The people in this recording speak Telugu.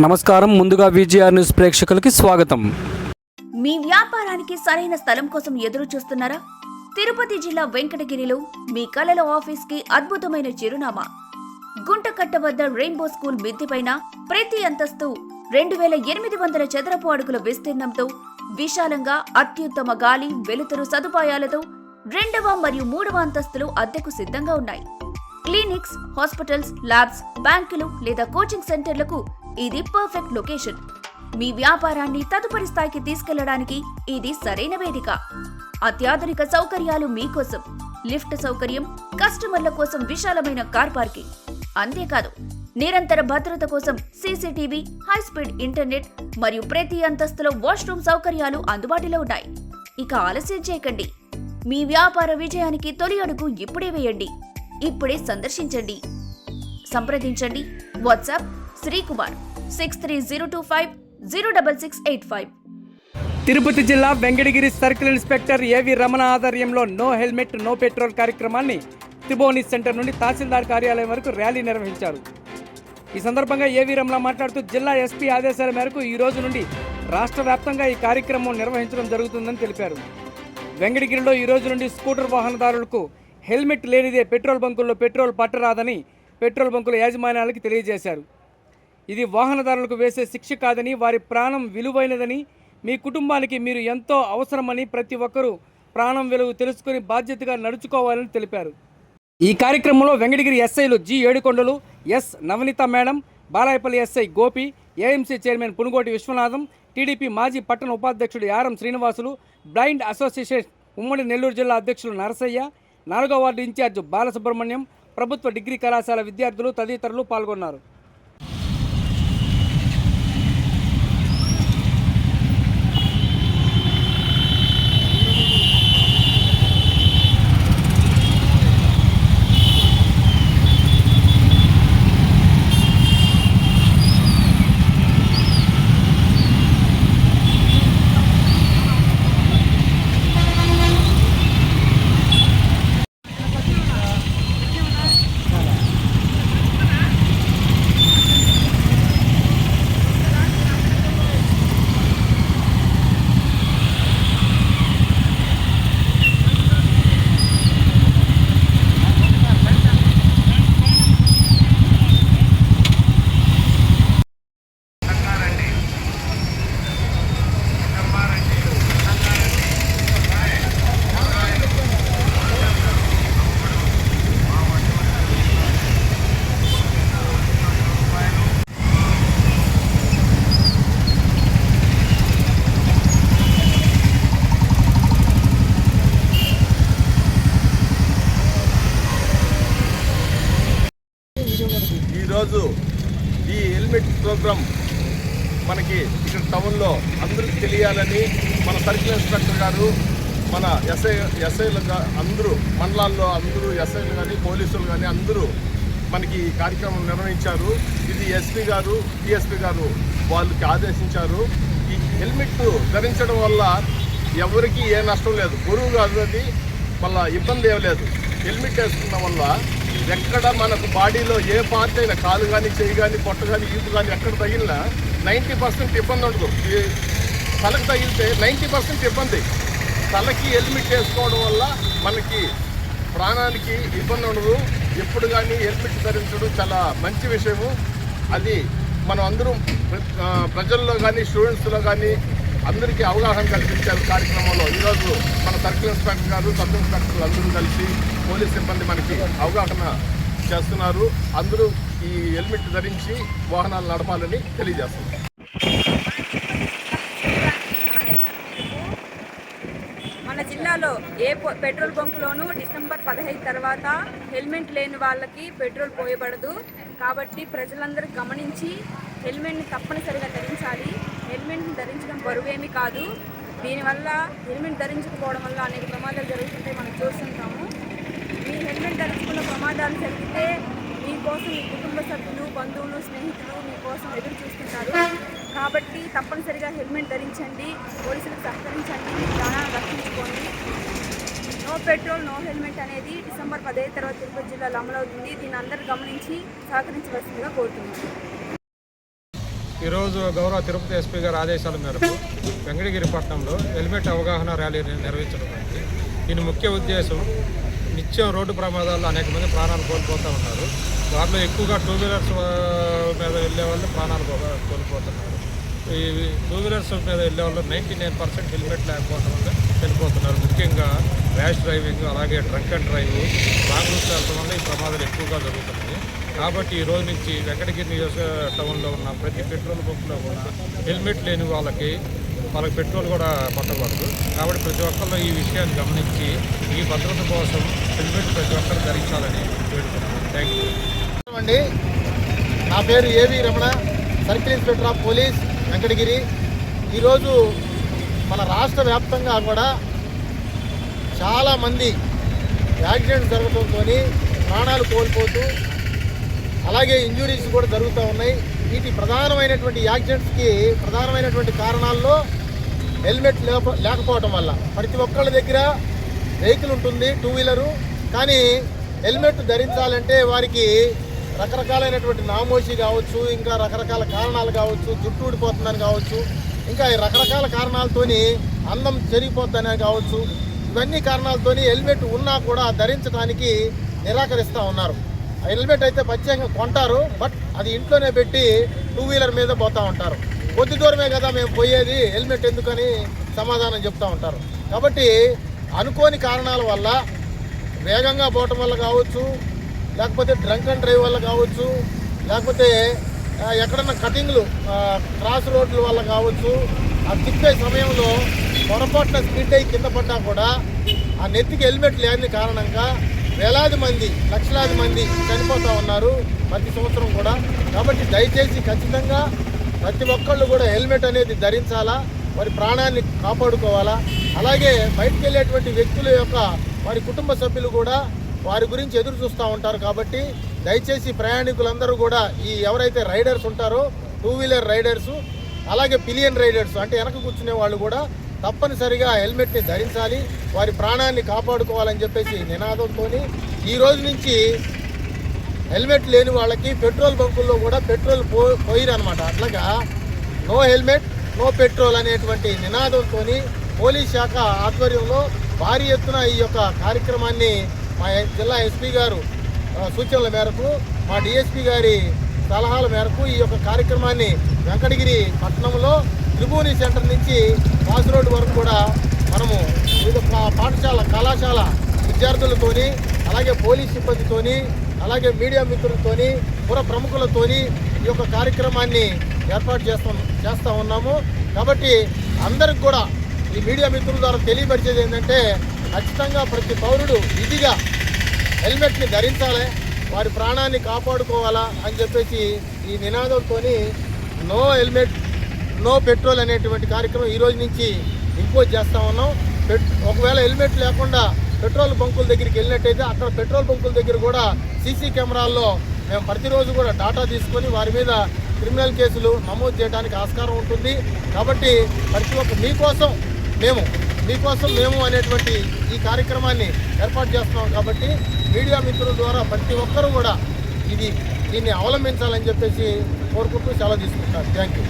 నమస్కారం. ముందుగా విజిఆర్ న్యూస్ ప్రేక్షకులకి స్వాగతం. మీ వ్యాపారానికి సరైన స్థలం కోసం ఎదురు చూస్తున్నారా? తిరుపతి జిల్లా వెంకటగిరిలో మీ కలల ఆఫీస్కి అద్భుతమైన చిరునామా. గుంటకట్ట వద్ద రెయిన్బో స్కూల్ మిద్దెపైన ప్రతి అంతస్తు రెండు వేల ఎనిమిది వందల చదరపు అడుగుల విస్తీర్ణంతో విశాలంగా అత్యుత్తమ గాలి వెలుతురు సదుపాయాలతో రెండవ మరియు మూడవ అంతస్తులు అద్దెకు సిద్ధంగా ఉన్నాయి. క్లినిక్స్ హాస్పిటల్స్ ల్యాబ్స్ బ్యాంకులు లేదా కోచింగ్ సెంటర్లకు ఇది పర్ఫెక్ట్ లొకేషన్ మీ వ్యాపారాన్ని తదుపరి స్థాయికి తీసుకెళ్ళడానికి ఇది సరైన వేదిక. అత్యాధునిక సౌకర్యాలు మీకోసం. లిఫ్ట్ సౌకర్యం కస్టమర్ల కోసం విశాలమైన కార్ పార్కింగ్. అంతేకాదు నిరంతర భద్రత కోసం సీసీటీవీ హై స్పీడ్ ఇంటర్నెట్ మరియు ప్రతి అంతస్తులో వాష్రూమ్ సౌకర్యాలు అందుబాటులో ఉన్నాయి. ఇక ఆలస్యం చేయకండి. మీ వ్యాపార విజయానికి తొలి అడుగు ఇప్పుడే వేయండి. ఇప్పుడే సందర్శించండి. సంప్రదించండి. WhatsApp Srikumar. Six three zero two five zero double six eight five. Tirupati జిల్లా వెంకటగిరి సర్కిల్ ఇన్స్పెక్టర్ ఏవి రమణ ఆధ్వర్యంలో నో హెల్మెట్ నో పెట్రోల్ కార్యక్రమాన్ని త్రిభువని సెంటర్ నుండి తహసీల్దార్ కార్యాలయం వరకు ర్యాలీ నిర్వహించారు. ఈ సందర్భంగా ఏవి రమణ మాట్లాడుతూ జిల్లా ఎస్పీ ఆదేశాల మేరకు ఈ రోజు నుండి రాష్ట్ర వ్యాప్తంగా ఈ కార్యక్రమం నిర్వహించడం జరుగుతుందని తెలిపారు. వెంకటగిరిలో ఈ రోజు నుండి స్కూటర్ వాహనదారులకు హెల్మెట్ లేనిదే పెట్రోల్ బంకుల్లో పెట్రోల్ పట్టరాదని పెట్రోల్ బంకుల యాజమాన్యాలకి తెలియజేశారు. ఇది వాహనదారులకు వేసే శిక్ష కాదని వారి ప్రాణం విలువైనదని మీ కుటుంబానికి మీరు ఎంతో అవసరమని ప్రతి ఒక్కరూ ప్రాణం విలువ తెలుసుకుని బాధ్యతగా నడుచుకోవాలని తెలిపారు. ఈ కార్యక్రమంలో వెంకటగిరి ఎస్ఐలు G Edukondalu S Navaneetha madam Balayapalli SI Gopi AMC chairman Punugoti Vishwanatham TDP మాజీ పట్టణ ఉపాధ్యక్షుడు యారం శ్రీనివాసులు బ్లైండ్ అసోసియేషన్ ఉమ్మడి నెల్లూరు జిల్లా అధ్యక్షులు నరసయ్య నాలుగో వార్డు ఇన్ఛార్జ్ బాలసుబ్రహ్మణ్యం ప్రభుత్వ డిగ్రీ కళాశాల విద్యార్థులు తదితరులు పాల్గొన్నారు. హెల్మెట్ మనకి ఇక్కడ టౌన్లో అందరికీ తెలియాలని మన సర్కిల్ ఇన్స్పెక్టర్ గారు మన ఎస్ఐ ఎస్ఐలు అందరూ మండలాల్లో అందరూ ఎస్ఐలు కానీ పోలీసులు కానీ అందరూ మనకి ఈ కార్యక్రమం నిర్వహించారు. ఇది ఎస్పీ గారు టిఎస్పీ గారు వాళ్ళకి ఆదేశించారు. ఈ హెల్మెట్ ధరించడం వల్ల ఎవరికి ఏ నష్టం లేదు. బరువు కాదు అది మళ్ళీ ఇబ్బంది ఏం లేదు. హెల్మెట్ వేసుకున్న వల్ల ఎక్కడ మనకు బాడీలో ఏ పార్ట్ అయినా కాలు కానీ చెయ్యి కానీ పొట్ట కానీ ఈపు కానీ ఎక్కడ తగిలినా నైంటీ పర్సెంట్ ఇబ్బంది ఉండదు. తలకు తగిలితే నైంటీ పర్సెంట్ ఇబ్బంది. తలకి హెల్మెట్ వేసుకోవడం వల్ల మనకి ప్రాణానికి ఇబ్బంది ఉండదు. ఎప్పుడు కానీ హెల్మెట్ ధరించడం చాలా మంచి విషయము. అది మనం అందరం ప్రజల్లో కానీ స్టూడెంట్స్లో కానీ అందరికీ అవగాహన కల్పించే కార్యక్రమంలో. ఈరోజు మన సర్కిల్ ఇన్స్పెక్టర్ గారు సబ్ ఇన్స్పెక్టర్లు అందరూ కలిసి పోలీస్ సిబ్బంది మనకి అవగాహన చేస్తున్నారు. అందరూ ఈ హెల్మెట్ ధరించి వాహనాలు నడపాలని తెలియజేస్తున్నారు. మన జిల్లాలో ఏ పెట్రోల్ బంకులోనూ డిసెంబర్ పదహైదు తర్వాత హెల్మెట్ లేని వాళ్ళకి పెట్రోల్ పోయబడదు. కాబట్టి ప్రజలందరూ గమనించి హెల్మెట్ని తప్పనిసరిగా ధరించాలి. హెల్మెట్ని ధరించడం బరువేమీ కాదు. దీనివల్ల హెల్మెట్ ధరించకపోవడం వల్ల అనేక ప్రమాదాలు జరుగుతుంటే మనం చూస్తుంటాము. మీ హెల్మెట్ ధరించుకున్న ప్రమాదాలు జరిగితే మీకోసం మీ కుటుంబ సభ్యులు బంధువులు స్నేహితులు మీకోసం ఎదురు చూస్తుంటారు. కాబట్టి తప్పనిసరిగా హెల్మెట్ ధరించండి పోలీసులకు సహకరించండి మీ ప్రాణాలను రక్షించుకోండి. నో పెట్రోల్ నో హెల్మెట్ అనేది డిసెంబర్ పదహైదు తర్వాత తిరుపతి జిల్లాలో అమలవుతుంది. దీన్ని అందరూ గమనించి సహకరించవలసిందిగా కోరుతున్నాను. ఈరోజు గౌరవ తిరుపతి ఎస్పీ గారి ఆదేశాల మేరకు వెంకటగిరి పట్టణంలో హెల్మెట్ అవగాహన ర్యాలీ నిర్వహించడానికి దీని ముఖ్య ఉద్దేశం నిత్యం రోడ్డు ప్రమాదాల్లో అనేక మంది ప్రాణాలు కోల్పోతూ ఉన్నారు. వాటిలో ఎక్కువగా టూ వీలర్స్ మీద వెళ్ళే వాళ్ళు ప్రాణాలు కోల్పోతున్నారు. ఈ టూ వీలర్స్ మీద వెళ్ళే వాళ్ళు నైంటీ నైన్ పర్సెంట్ హెల్మెట్ లేకపోవడం వల్ల చనిపోతున్నారు. ముఖ్యంగా ర్యాష్ డ్రైవింగ్ అలాగే drunk and drive long routes వెళ్ళడం వల్ల ఈ ప్రమాదాలు ఎక్కువగా జరుగుతున్నాయి. కాబట్టి ఈ రోజు నుంచి వెంకటగిరి నియోజక టౌన్లో ఉన్న ప్రతి పెట్రోల్ బంక్లో కూడా హెల్మెట్ లేని వాళ్ళకి వాళ్ళకి పెట్రోల్ కూడా పట్టకూడదు. కాబట్టి ప్రతి ఒక్కళ్ళు ఈ విషయాన్ని గమనించి ఈ భద్రత కోసం హెల్మెట్ ప్రతి ఒక్కరు ధరించాలని వేడుకుంటున్నాను థ్యాంక్ యూ అండి నా పేరు AV Ramana circle inspector of police Venkatagiri. ఈరోజు మన రాష్ట్ర వ్యాప్తంగా కూడా చాలామంది యాక్సిడెంట్ జరగడంతో ప్రాణాలు కోల్పోతూ అలాగే ఇంజురీస్ కూడా జరుగుతూ ఉన్నాయి. వీటి ప్రధానమైనటువంటి యాక్సిడెంట్స్కి ప్రధానమైనటువంటి కారణాల్లో హెల్మెట్ లేక లేకపోవటం వల్ల. ప్రతి ఒక్కళ్ళ దగ్గర వెహికల్ ఉంటుంది టూ వీలరు కానీ హెల్మెట్ ధరించాలంటే వారికి రకరకాలైనటువంటి నామోషి కావచ్చు ఇంకా రకరకాల కారణాలు కావచ్చు జుట్టు ఊడిపోతుందని కావచ్చు ఇంకా ఈ రకరకాల కారణాలతోని అందం చెరిగిపోతుందని కావచ్చు. ఇవన్నీ కారణాలతోని హెల్మెట్ ఉన్నా కూడా ధరించడానికి నిరాకరిస్తూ ఉన్నారు. హెల్మెట్ అయితే ప్రత్యేకంగా కొంటారు బట్ అది ఇంట్లోనే పెట్టి టూ వీలర్ మీద పోతూ ఉంటారు. కొద్ది దూరమే కదా మేము పోయేది హెల్మెట్ ఎందుకని సమాధానం చెప్తూ ఉంటారు. కాబట్టి అనుకోని కారణాల వల్ల వేగంగా పోవటం వల్ల కావచ్చు లేకపోతే డ్రంక్ అండ్ డ్రైవ్ వల్ల కావచ్చు లేకపోతే ఎక్కడన్నా కటింగ్లు క్రాస్ రోడ్ల వల్ల కావచ్చు ఆ తిప్పే సమయంలో పొరపాటున స్పీడ్ అయి కింద పడ్డా కూడా ఆ నెత్తికి హెల్మెట్ లేని కారణంగా వేలాది మంది లక్షలాది మంది చనిపోతూ ఉన్నారు ప్రతి సంవత్సరం కూడా. కాబట్టి దయచేసి ఖచ్చితంగా ప్రతి ఒక్కళ్ళు కూడా హెల్మెట్ అనేది ధరించాలా వారి ప్రాణాన్ని కాపాడుకోవాలా. అలాగే బయటికి వెళ్ళేటువంటి వ్యక్తుల యొక్క వారి కుటుంబ సభ్యులు కూడా వారి గురించి ఎదురు చూస్తూ ఉంటారు కాబట్టి దయచేసి ప్రయాణికులందరూ కూడా ఈ ఎవరైతే రైడర్స్ ఉంటారో టూ వీలర్ రైడర్స్ అలాగే పిలియన్ రైడర్స్ అంటే వెనక కూర్చునే వాళ్ళు కూడా తప్పనిసరిగా హెల్మెట్ని ధరించాలి వారి ప్రాణాన్ని కాపాడుకోవాలని చెప్పేసి నినాదంతో ఈ రోజు నుంచి హెల్మెట్ లేని వాళ్ళకి పెట్రోల్ బంకుల్లో కూడా పెట్రోల్ పో పోయిరనమాట అట్లాగా నో హెల్మెట్ నో పెట్రోల్ అనేటువంటి నినాదంతో పోలీస్ శాఖ ఆధ్వర్యంలో భారీ ఎత్తున ఈ యొక్క కార్యక్రమాన్ని మా జిల్లా ఎస్పీ గారు సూచనల మేరకు మా డిఎస్పీ గారి సలహాల మేరకు ఈ యొక్క కార్యక్రమాన్ని వెంకటగిరి పట్టణంలో త్రిభువని సెంటర్ నుంచి పాస్ రోడ్ వరకు కూడా మనము వివిధ పా- పాఠశాల కళాశాల విద్యార్థులతోని అలాగే పోలీస్ సిబ్బందితోని అలాగే మీడియా మిత్రులతోని పుర ప్రముఖులతోని ఈ యొక్క కార్యక్రమాన్ని ఏర్పాటు చేస్తాం చేస్తూ ఉన్నాము. కాబట్టి అందరికి కూడా ఈ మీడియా మిత్రుల ద్వారా తెలియపరిచేది ఏంటంటే ఖచ్చితంగా ప్రతి పౌరుడు విధిగా హెల్మెట్ని ధరించాలి వారి ప్రాణాన్ని కాపాడుకోవాలా అని చెప్పేసి ఈ నినాదంతో నో హెల్మెట్ నో పెట్రోల్ అనేటువంటి కార్యక్రమం ఈరోజు నుంచి ఇంపోజ్ చేస్తూ ఉన్నాం. ఒకవేళ హెల్మెట్ లేకుండా పెట్రోల్ బంకుల దగ్గరికి వెళ్ళినట్టయితే అక్కడ పెట్రోల్ బంకుల దగ్గర కూడా సీసీ కెమెరాల్లో మేము ప్రతిరోజు కూడా డాటా తీసుకొని వారి మీద క్రిమినల్ కేసులు నమోదు చేయడానికి ఆస్కారం ఉంటుంది. కాబట్టి ప్రతి ఒక్క మీకోసం మేము మీకోసం మేము అనేటువంటి ఈ కార్యక్రమాన్ని ఏర్పాటు చేస్తున్నాం కాబట్టి మీడియా మిత్రుల ద్వారా ప్రతి ఒక్కరూ కూడా ఇది దీన్ని అవలంబించాలని చెప్పేసి కోరుకుంటూ సెలవు తీసుకుంటాను థ్యాంక్ యూ.